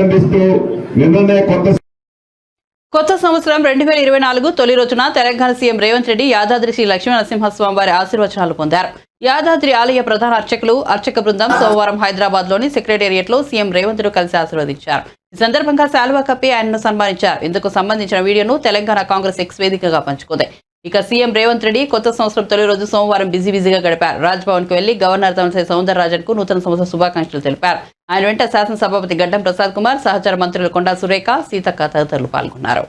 అభినందిస్తూ నిన్ననే కొత్త కొత్త సంవత్సరం రెండు వేల ఇరవై నాలుగు తొలి రోజున తెలంగాణ సీఎం రేవంత్ రెడ్డి యాదాద్రి శ్రీ లక్ష్మీ నరసింహస్వామి వారి ఆశీర్వచనాలు పొందారు. యాదాద్రి ఆలయ ప్రధాన అర్చకులు అర్చక బృందం సోమవారం హైదరాబాద్లోని సెక్రటేరియట్లో సీఎం రేవంత్ కలిసి ఆశీర్వదించారు. ఈ సందర్భంగా శాల్వా కప్పి ఆయనను సన్మానించారు. ఇందుకు సంబంధించిన వీడియోను తెలంగాణ కాంగ్రెస్ ఎక్స్ వేదికగా పంచుకుంది. ఇక సీఎం రేవంత్ రెడ్డి కొత్త సంవత్సరం తొలి రోజు సోమవారం బిజీ బిజీగా గడిపారు. రాజ్భవన్కు వెళ్ళి గవర్నర్ తమిళసై సౌందరరాజన్కు నూతన సంవత్సర శుభాకాంక్షలు తెలిపారు. ఆయన వెంట శాసనసభాపతి గడ్డం ప్రసాద్ కుమార్ సహచర మంత్రులు కొండా సురేఖ సీతక్క తదితరులు పాల్గొన్నారు.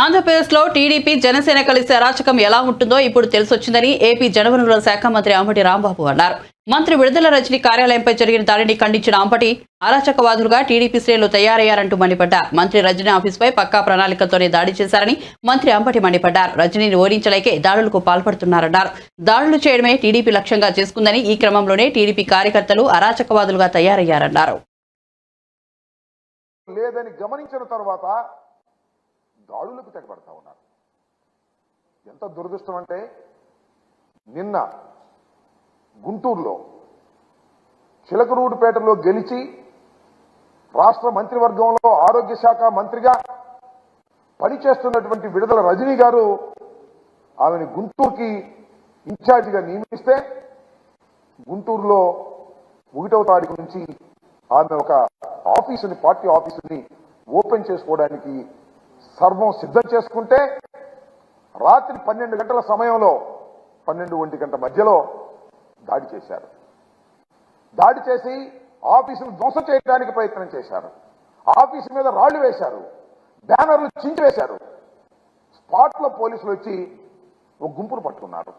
ఆంధ్రప్రదేశ్లో టీడీపీ జనసేన కలిసి అరాచకం ఎలా ఉంటుందో ఇప్పుడు తెలిసొచ్చిందని ఏపీ జనవనరుల శాఖ మంత్రి అంబటి రాంబాబు అన్నారు. మంత్రి విడుదల రజని కార్యాలయంపై జరిగిన దాడిని ఖండించిన అంబటి అరాచకవాదులుగా టీడీపీ శ్రేణులు తయారయ్యారంటూ మండిపడ్డారు. మంత్రి రజనీ ఆఫీస్పై పక్కా ప్రణాళికతోనే దాడి చేశారని మంత్రి అంబటి మండిపడ్డారు. రజనీని ఓడించలేకే దాడులకు పాల్పడుతున్నారన్నారు. దాడులు చేయడమే టీడీపీ లక్ష్యంగా చేసుకుందని ఈ క్రమంలోనే టీడీపీ కార్యకర్తలు అరాచకవాదులుగా తయారయ్యారన్నారు. లేదని గమనించిన తర్వాత దాడులకు తెగబడతా ఉన్నారు. ఎంత దురదృష్టం అంటే నిన్న గుంటూరులో చిలకరూడుపేటలో గెలిచి రాష్ట్ర మంత్రివర్గంలో ఆరోగ్య శాఖ మంత్రిగా పనిచేస్తున్నటువంటి విడుదల రజనీ గారు ఆమెను గుంటూరుకి ఇన్ఛార్జిగా నియమిస్తే గుంటూరులో ఒకటవ తారీఖు నుంచి ఆమె ఒక ఆఫీసుని పార్టీ ఆఫీసుని ఓపెన్ చేసుకోవడానికి సర్వం సిద్ధం చేసుకుంటే రాత్రి పన్నెండు గంటల సమయంలో పన్నెండు ఒంటి గంట మధ్యలో దాడి చేశారు. దాడి చేసి ఆఫీసును ధ్వంసం చేయడానికి ప్రయత్నం చేశారు. ఆఫీసు మీద రాళ్ళు వేశారు. బ్యానర్లు చించివేశారు స్పాట్లో పోలీసులు వచ్చి ఒక గుంపును పట్టుకున్నారు.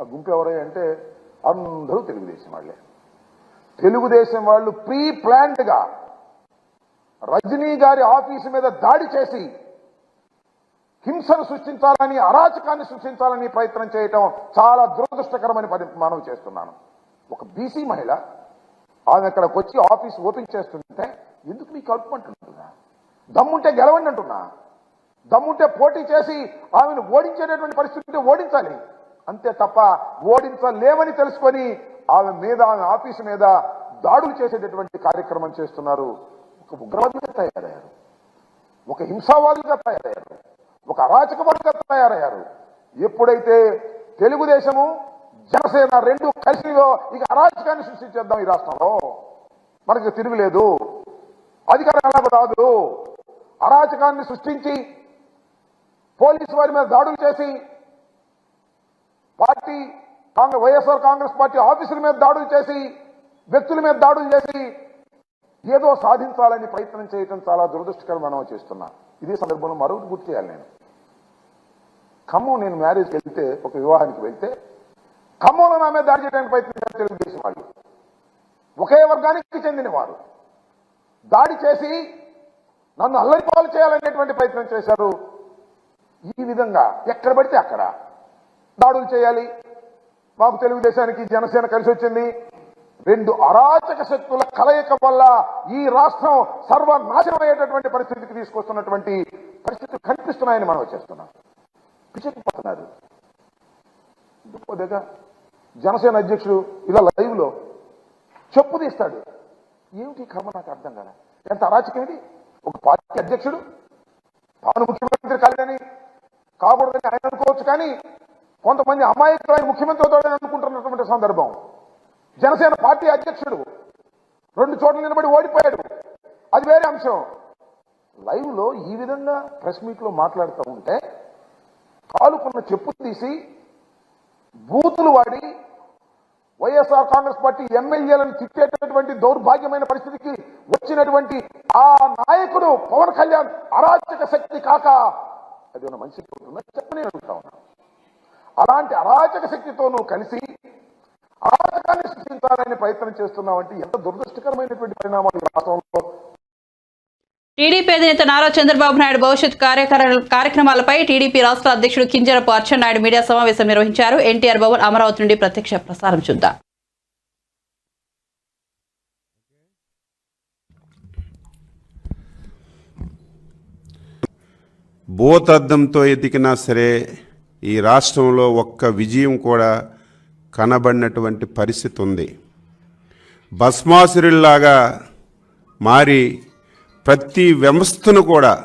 ఆ గుంపు ఎవరై అంటే అందరూ తెలుగుదేశం వాళ్ళే. తెలుగుదేశం వాళ్ళు ప్రీ ప్లాంట్గా రజనీ గారి ఆఫీసు మీద దాడి చేసి హింసను సృష్టించాలని అరాచకాన్ని సృష్టించాలని ప్రయత్నం చేయటం చాలా దురదృష్టకరమని పరి- మనం చేస్తున్నాను. ఒక బీసీ మహిళ ఆమె అక్కడికి వచ్చి ఆఫీస్ ఓపెన్ చేస్తుంటే ఎందుకు మీకు కలుపుకుంటున్నా దమ్ముంటే గెలవండి అంటున్నా. దమ్ముంటే పోటీ చేసి ఆమెను ఓడించేటటువంటి పరిస్థితి ఉంటే ఓడించాలి. అంతే తప్ప ఓడించలేమని తెలుసుకొని ఆమె మీద ఆమె ఆఫీసు మీద దాడులు చేసేటటువంటి కార్యక్రమం చేస్తున్నారు. ఒక ఉగ్రవాదిగా తయారయ్యారు. ఒక హింసావాదులుగా తయారయ్యారు. ఒక అరాచక అరాచకవాదులుగా తయారయ్యారు. ఎప్పుడైతే తెలుగుదేశము జనసేన రెండు కలిసిలో ఇక అరాచకాన్ని సృష్టించేద్దాం ఈ రాష్ట్రంలో. మనకి తిరుగులేదు అధికారం ఎలాగో రాదు అరాచకాన్ని సృష్టించి పోలీసు వారి మీద దాడులు చేసి party Congress YSR Congress party ఆఫీసుల మీద దాడులు చేసి వ్యక్తుల మీద దాడులు చేసి ఏదో సాధించాలని ప్రయత్నం చేయటం చాలా దురదృష్టకరమైన మనం ఇదే సందర్భంలో మరొకటి గుర్తు చేయాలి నేను. ఖమ్మం నేను మ్యారేజ్కి వెళ్తే ఒక వివాహానికి వెళ్తే ఖమ్మంలో నా మీద దాడి చేయడానికి ప్రయత్నించారు తెలుగుదేశం వాళ్ళు. ఒకే వర్గానికి చెందిన వారు. దాడి చేసి నన్ను అల్లరిపాలు చేయాలనేటువంటి ప్రయత్నం చేశారు. ఈ విధంగా ఎక్కడ పడితే అక్కడ దాడులు చేయాలి. మాకు తెలుగుదేశానికి జనసేన కలిసి వచ్చింది. రెండు అరాచక శక్తుల కలయిక వల్ల ఈ రాష్ట్రం సర్వనాశనమయ్యేటటువంటి పరిస్థితికి తీసుకొస్తున్నటువంటి పరిస్థితులు కనిపిస్తున్నాయని మనం చేస్తున్నాం. పిచ్చెక్కిపోతున్నారు దగ్గర జనసేన అధ్యక్షుడు ఇలా లైవ్లో చెప్పు తీస్తాడు. ఏమిటి ఈ కర్మ? నాకు అర్థం కదా ఎంత అరాచకం ఒక పార్టీ అధ్యక్షుడు తాను ముఖ్యమంత్రి కాలేదని కాకూడదని ఆయన అనుకోవచ్చు కానీ కొంతమంది అమాయకులు ముఖ్యమంత్రి అవుతాడని అనుకుంటున్నటువంటి సందర్భం. జనసేన పార్టీ అధ్యక్షుడు. రెండు చోట్ల నిలబడి ఓడిపోయాడు. అది వేరే అంశం. లైవ్లో ఈ విధంగా ప్రెస్ మీట్లో మాట్లాడుతూ ఉంటే కాలుకున్న చెప్పు తీసి బూతులు వాడి వైఎస్ఆర్ కాంగ్రెస్ పార్టీ ఎమ్మెల్యేలను తిట్టేటటువంటి దౌర్భాగ్యమైన పరిస్థితికి వచ్చినటువంటి ఆ నాయకుడు పవన్ కళ్యాణ్ అరాచక శక్తి కాక. అది ఉన్న మంచి చెప్పని అనుకుంటా ఉన్నాను అలాంటి అరాచక శక్తితోనూ కలిసి అరాచకాన్ని సృష్టించాలని ప్రయత్నం చేస్తున్నావంటే ఎంత దురదృష్టకరమైనటువంటి పరిణామాలు ఈ రాష్ట్రంలో. టీడీపీ అధినేత నారా చంద్రబాబు నాయుడు భవిష్యత్ కార్యకర- కార్యక్రమాలపై టీడీపీ రాష్ట్ర అధ్యక్షుడు కింజరపు అచ్చెన్నాయుడు మీడియా సమావేశం నిర్వహించారు. ఎన్టీఆర్ భవన్ అమరావతి నుండి ప్రత్యక్ష ప్రసారం చూద్దాం. భూతద్దంతో ఎతికినా సరే ఈ రాష్ట్రంలో ఒక్క విజయం కూడా కనబడినటువంటి పరిస్థితి ఉంది. భస్మాసురుల్లాగా మారి ప్రతి వ్యవస్థను కూడా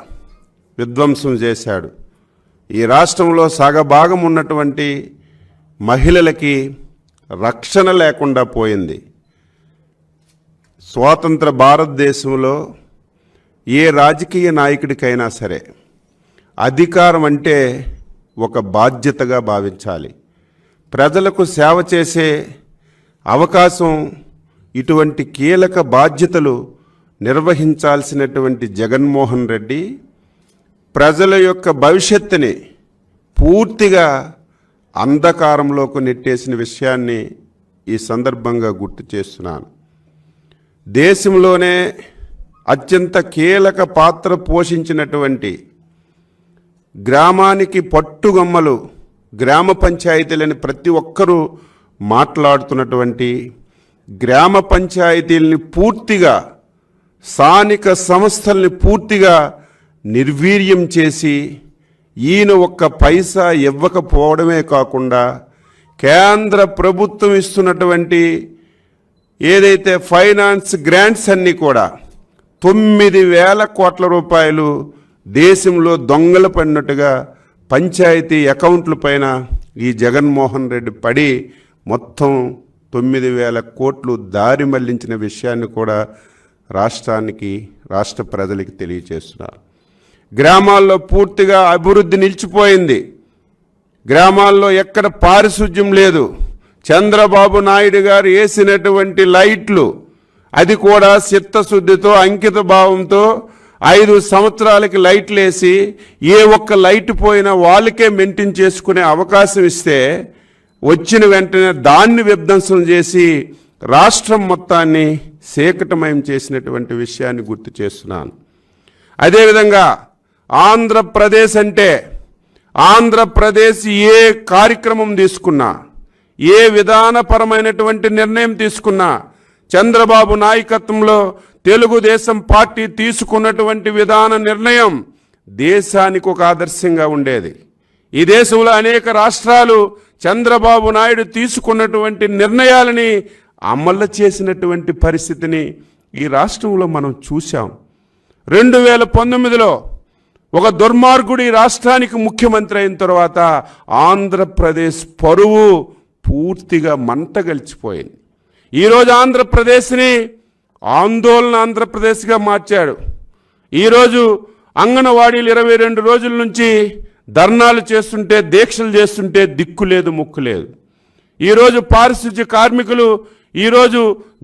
విధ్వంసం చేశాడు. ఈ రాష్ట్రంలో సగభాగం ఉన్నటువంటి మహిళలకి రక్షణ లేకుండా పోయింది. స్వాతంత్ర భారతదేశంలో ఏ రాజకీయ నాయకుడికైనా సరే అధికారం అంటే ఒక బాధ్యతగా భావించాలి. ప్రజలకు సేవ చేసే అవకాశం ఇటువంటి కీలక బాధ్యతలు నిర్వహించాల్సినటువంటి జగన్మోహన్ రెడ్డి ప్రజల యొక్క భవిష్యత్తుని పూర్తిగా అంధకారంలోకి నెట్టేసిన విషయాన్ని ఈ సందర్భంగా గుర్తు చేస్తున్నాను. దేశంలోనే అత్యంత కీలక పాత్ర పోషించినటువంటి గ్రామానికి పట్టుగమ్మలు గ్రామ పంచాయతీలని ప్రతి ఒక్కరూ మాట్లాడుతున్నటువంటి గ్రామ పంచాయతీలని పూర్తిగా స్థానిక సంస్థల్ని పూర్తిగా నిర్వీర్యం చేసి ఈయన ఒక్క పైసా ఇవ్వకపోవడమే కాకుండా కేంద్ర ప్రభుత్వం ఇస్తున్నటువంటి ఏదైతే ఫైనాన్స్ గ్రాంట్స్ అన్నీ కూడా తొమ్మిది వేల కోట్ల రూపాయలు దేశంలో దొంగలు పడినట్టుగా పంచాయతీ అకౌంట్ల పైన ఈ జగన్మోహన్ రెడ్డి పడి మొత్తం తొమ్మిది వేల కోట్లు దారి మళ్ళించిన విషయాన్ని కూడా రాష్ట్రానికి రాష్ట్ర ప్రజలకి తెలియచేస్తున్నారు. గ్రామాల్లో పూర్తిగా అభివృద్ధి నిలిచిపోయింది. గ్రామాల్లో ఎక్కడ పారిశుధ్యం లేదు. చంద్రబాబు నాయుడు గారు వేసినటువంటి లైట్లు అది కూడా చిత్తశుద్ధితో అంకిత భావంతో ఐదు సంవత్సరాలకి లైట్లు వేసి ఏ ఒక్క లైట్ పోయినా వాళ్ళకే మెయింటైన్ చేసుకునే అవకాశం ఇస్తే వచ్చిన వెంటనే దాన్ని విధ్వంసం చేసి రాష్ట్రం మొత్తాన్ని సేకటమయం చేసినటువంటి విషయాన్ని గుర్తు చేస్తున్నాను. అదేవిధంగా ఆంధ్రప్రదేశ్ అంటే ఆంధ్రప్రదేశ్ ఏ కార్యక్రమం తీసుకున్నా ఏ విధానపరమైనటువంటి నిర్ణయం తీసుకున్నా చంద్రబాబు నాయకత్వంలో తెలుగుదేశం పార్టీ తీసుకున్నటువంటి విధాన నిర్ణయం దేశానికి ఒక ఆదర్శంగా ఉండేది. ఈ దేశంలో అనేక రాష్ట్రాలు చంద్రబాబు నాయుడు తీసుకున్నటువంటి నిర్ణయాలని అమలు చేసినటువంటి పరిస్థితిని ఈ రాష్ట్రంలో మనం చూశాం. రెండు వేల పంతొమ్మిదిలో ఒక దుర్మార్గుడి రాష్ట్రానికి ముఖ్యమంత్రి అయిన తర్వాత ఆంధ్రప్రదేశ్ పరువు పూర్తిగా మంట గలిచిపోయింది. ఈరోజు ఆంధ్రప్రదేశ్ని ఆందోళన ఆంధ్రప్రదేశ్గా మార్చాడు. ఈరోజు అంగన్వాడీలు ఇరవై రెండు రోజుల నుంచి ధర్నాలు చేస్తుంటే దీక్షలు చేస్తుంటే దిక్కు లేదు ముక్కు లేదు. ఈరోజు పారిశుద్ధ్య కార్మికులు ఈరోజు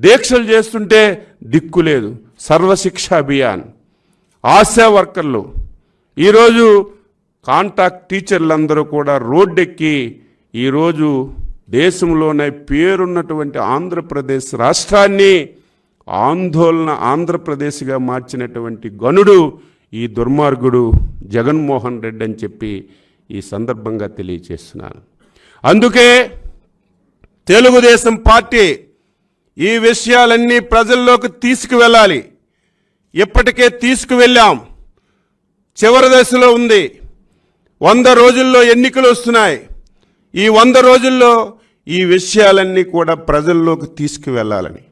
దీక్షలు చేస్తుంటే దిక్కు లేదు. సర్వశిక్ష అభియాన్. ఆశా వర్కర్లు. ఈరోజు కాంటాక్ట్ టీచర్లందరూ కూడా రోడ్డెక్కి ఈరోజు దేశంలోనే పేరున్నటువంటి ఆంధ్రప్రదేశ్ రాష్ట్రాన్ని ఆందోళన ఆంధ్రప్రదేశ్గా మార్చినటువంటి గనుడు ఈ దుర్మార్గుడు జగన్మోహన్ రెడ్డి అని చెప్పి ఈ సందర్భంగా తెలియచేస్తున్నాను. అందుకే తెలుగుదేశం పార్టీ ఈ విషయాలన్నీ ప్రజల్లోకి తీసుకువెళ్ళాలి. ఇప్పటికే తీసుకువెళ్ళాం. చివరి దశలో ఉంది. వంద రోజుల్లో ఎన్నికలు వస్తున్నాయి. ఈ వంద రోజుల్లో ఈ విషయాలన్నీ కూడా ప్రజల్లోకి తీసుకువెళ్ళాలని.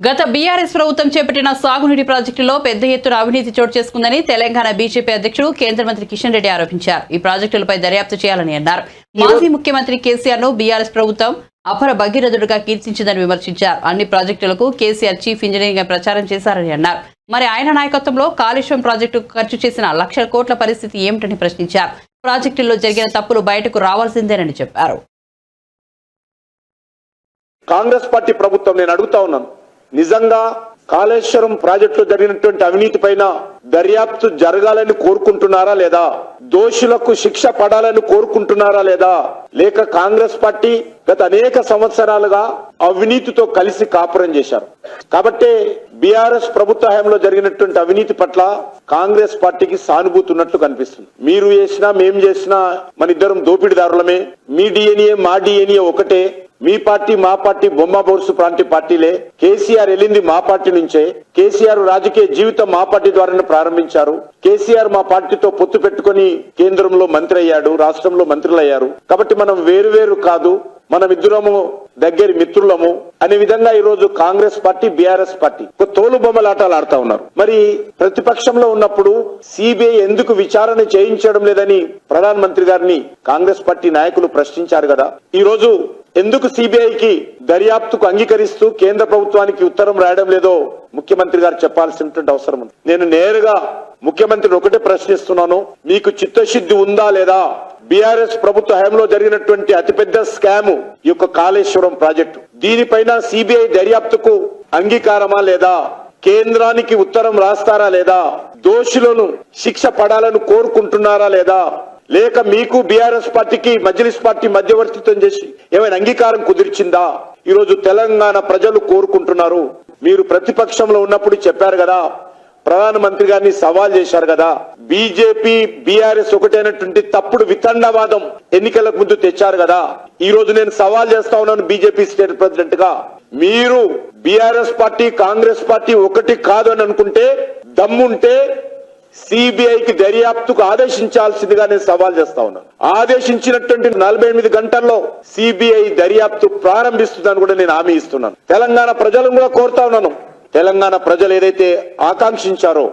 గత బీఆర్ఎస్ ప్రభుత్వం చేపట్టిన సాగునీటి ప్రాజెక్టులో పెద్ద ఎత్తున అవినీతి చోటు చేసుకుందని తెలంగాణ బీజేపీ అధ్యక్షుడు కేంద్ర మంత్రి కిషన్ రెడ్డి ఆరోపించారు. ఈ ప్రాజెక్టులపై దర్యాప్తు చేయాలని అన్నారు. మాజీ ముఖ్యమంత్రి కేసీఆర్ను బీఆర్ఎస్ ప్రభుత్వం అపర భగీరథుడిగా కీర్తించిందని విమర్శించారు. అన్ని ప్రాజెక్టులకు కేసీఆర్ చీఫ్ ఇంజనీరింగ్గా ప్రచారం చేశారని అన్నారు. మరి ఆయన నాయకత్వంలో కాళేశ్వరం ప్రాజెక్టు ఖర్చు చేసిన లక్షల కోట్ల పరిస్థితి ఏమిటని ప్రశ్నించారు. ప్రాజెక్టుల్లో జరిగిన తప్పులు బయటకు రావాల్సిందేనని చెప్పారు. కాంగ్రెస్ పార్టీ ప్రభుత్వం నేను అడుగుతా ఉన్నాను. నిజంగా కాళేశ్వరం ప్రాజెక్టులో జరిగినటువంటి అవినీతి పైన దర్యాప్తు జరగాలని కోరుకుంటున్నారా లేదా? దోషులకు శిక్ష పడాలని కోరుకుంటున్నారా లేదా? లేక కాంగ్రెస్ పార్టీ గత అనేక సంవత్సరాలుగా అవినీతితో కలిసి కాపురం చేశారు. కాబట్టే బీఆర్ఎస్ ప్రభుత్వ హయాంలో జరిగినటువంటి అవినీతి పట్ల కాంగ్రెస్ పార్టీకి సానుభూతి ఉన్నట్లు కనిపిస్తుంది. మీరు చేసినా మేం చేసినా మన ఇద్దరం దోపిడిదారులమే. మీ డిఎన్ఏ మా డిఎన్ఏ ఒకటే. మీ పార్టీ మా పార్టీ బొమ్మ బోర్సు ప్రాంతి పార్టీలే. కేసీఆర్ వెళ్ళింది మా పార్టీ నుంచే. కేసీఆర్ రాజకీయ జీవితం మా పార్టీ ద్వారానే ప్రారంభించారు. కేసీఆర్ మా పార్టీతో పొత్తు పెట్టుకొని కేంద్రంలో మంత్రి అయ్యాడు రాష్ట్రంలో మంత్రులు అయ్యారు కాబట్టి మనం వేరు వేరు కాదు. మనమిద్దరము దగ్గరి మిత్రులము. అనే విధంగా ఈ రోజు కాంగ్రెస్ పార్టీ బీఆర్ఎస్ పార్టీ ఒక తోలు బొమ్మలాటాలు ఆడుతా ఉన్నారు. మరి ప్రతిపక్షంలో ఉన్నప్పుడు సిబిఐ ఎందుకు విచారణ చేయించడం లేదని ప్రధాన మంత్రి గారిని కాంగ్రెస్ పార్టీ నాయకులు ప్రశ్నించారు కదా. ఈ రోజు ఎందుకు సిబిఐకి దర్యాప్తుకు అంగీకరిస్తూ కేంద్ర ప్రభుత్వానికి ఉత్తరం రాయడం లేదో ముఖ్యమంత్రి గారు చెప్పాల్సినటువంటి అవసరం ఉంది. నేను నేరుగా ముఖ్యమంత్రిని ఒకటే ప్రశ్నిస్తున్నాను. మీకు చిత్తశుద్ధి ఉందా లేదా? బీఆర్ఎస్ ప్రభుత్వ హయాంలో జరిగినటువంటి అతిపెద్ద స్కాము ఈ యొక్క కాళేశ్వరం ప్రాజెక్టు. దీనిపైన సిబిఐ దర్యాప్తుకు అంగీకారమా లేదా? కేంద్రానికి ఉత్తరం రాస్తారా లేదా? దోషులను శిక్ష పడాలని కోరుకుంటున్నారా లేదా? లేక మీకు బీఆర్ఎస్ పార్టీకి మజ్లిస్ పార్టీ మధ్యవర్తిత్వం చేసి ఏమైనా అంగీకారం కుదిర్చిందా? ఈరోజు తెలంగాణ ప్రజలు కోరుకుంటున్నారు. మీరు ప్రతిపక్షంలో ఉన్నప్పుడు చెప్పారు కదా ప్రధానమంత్రి గారిని సవాల్ చేశారు కదా. బీజేపీ బీఆర్ఎస్ ఒకటైనటువంటి తప్పుడు వితండవాదం ఎన్నికలకు ముందు తెచ్చారు కదా. ఈ రోజు నేను సవాల్ చేస్తా ఉన్నాను బీజేపీ స్టేట్ ప్రెసిడెంట్గా మీరు బీఆర్ఎస్ పార్టీ కాంగ్రెస్ పార్టీ ఒకటి కాదు అని అనుకుంటే దమ్ముంటే సిబిఐకి దర్యాప్తుకు ఆదేశించాల్సిందిగా నేను సవాల్ చేస్తా ఉన్నాను ఆదేశించినటువంటి నలభై ఎనిమిది గంటల్లో సిబిఐ దర్యాప్తు ప్రారంభిస్తుందని కూడా నేను హామీ ఇస్తున్నాను. తెలంగాణ ప్రజలను కూడా కోరుతా ఉన్నాను. తెలంగాణ ప్రజలు ఏదైతే ఆకాంక్షించారో